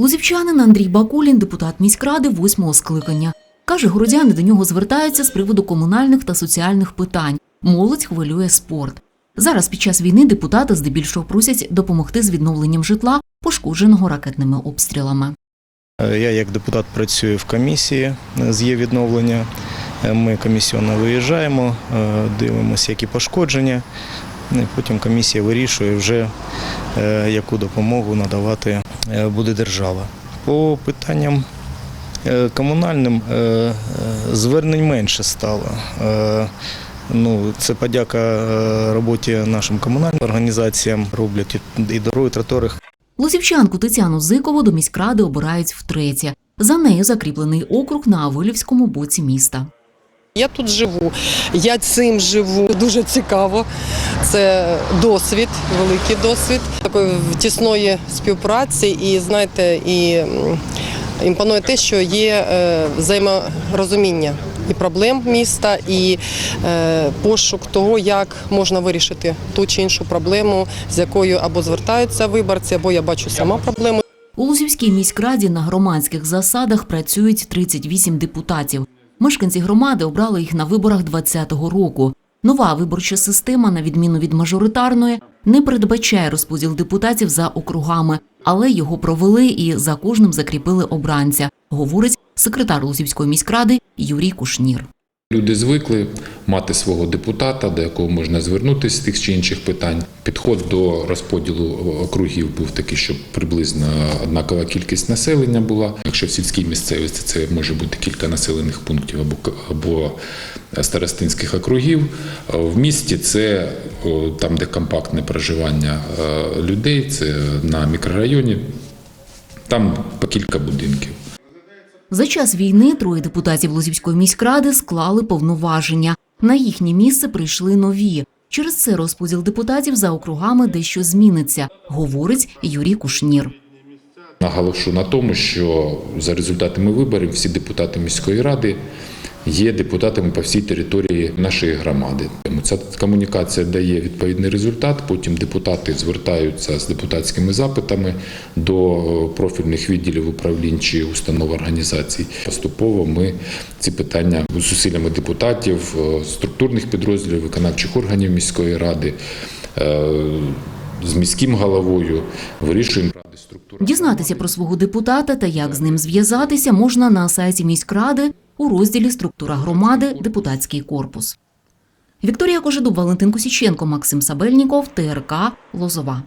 Лузівчанин Андрій Бакулін, депутат міськради восьмого скликання. Каже, городяни до нього звертаються з приводу комунальних та соціальних питань. Молодь хвилює спорт. Зараз під час війни депутати здебільшого просять допомогти з відновленням житла, пошкодженого ракетними обстрілами. Е, Я як депутат працюю в комісії з є відновлення. Е, Ми комісіонно виїжджаємо, е, дивимося, які пошкодження. Ну, і Потім комісія вирішує вже, е, яку допомогу надавати е, буде держава. По питанням е, комунальним звернень менше стало. Ну, це подяка роботі нашим комунальним організаціям. Роблять і- дороги, і тротуари, Лузівчанку Тетяну Зикову до міськради обирають втретє. За нею закріплений округ на Авилівському боці міста. Я тут живу, я цим живу. Дуже цікаво. Це досвід, великий досвід такої тісної співпраці. І знаєте, і імпонує те, що є е, взаєморозуміння і проблем міста, і е, пошук того, як можна вирішити ту чи іншу проблему, з якою або звертаються виборці, або я бачу сама проблему. У Лузівській міськраді на громадських засадах працюють 38 депутатів. Мешканці громади обрали їх на виборах 2020 року. Нова виборча система, на відміну від мажоритарної, не передбачає розподіл депутатів за округами, але його провели і за кожним закріпили обранця, говорить секретар Лузівської міськради Юрій Кушнір. Люди звикли мати свого депутата, до якого можна звернутися з тих чи інших питань. Підход до розподілу округів був такий, щоб приблизно однакова кількість населення була. Якщо в сільській місцевості це може бути кілька населених пунктів або або старостинських округів. В місті це там, де компактне проживання е, людей, це на мікрорайоні, там по кілька будинків. За час війни троє депутатів Лозівської міськради склали повноваження. На їхнє місце прийшли нові. Через це розподіл депутатів за округами дещо зміниться, говорить Юрій Кушнір. Наголошу на тому, що за результатами виборів всі депутати міської ради є депутатами по всій території нашої громади. Ця комунікація дає відповідний результат. Потім депутати звертаються з депутатськими запитами до профільних відділів управлінь чи установ організацій. Поступово ми ці питання зусиллями депутатів, е, структурних підрозділів, виконавчих органів міської ради. З міським головою вирішуємо. Дізнатися про свого депутата та як з ним зв'язатися можна на сайті міськради у розділі Структура громади Депутатський корпус. Вікторія Кожедуб, Валентин Косіченко, Максим Сабельніков, ТРК Лозова.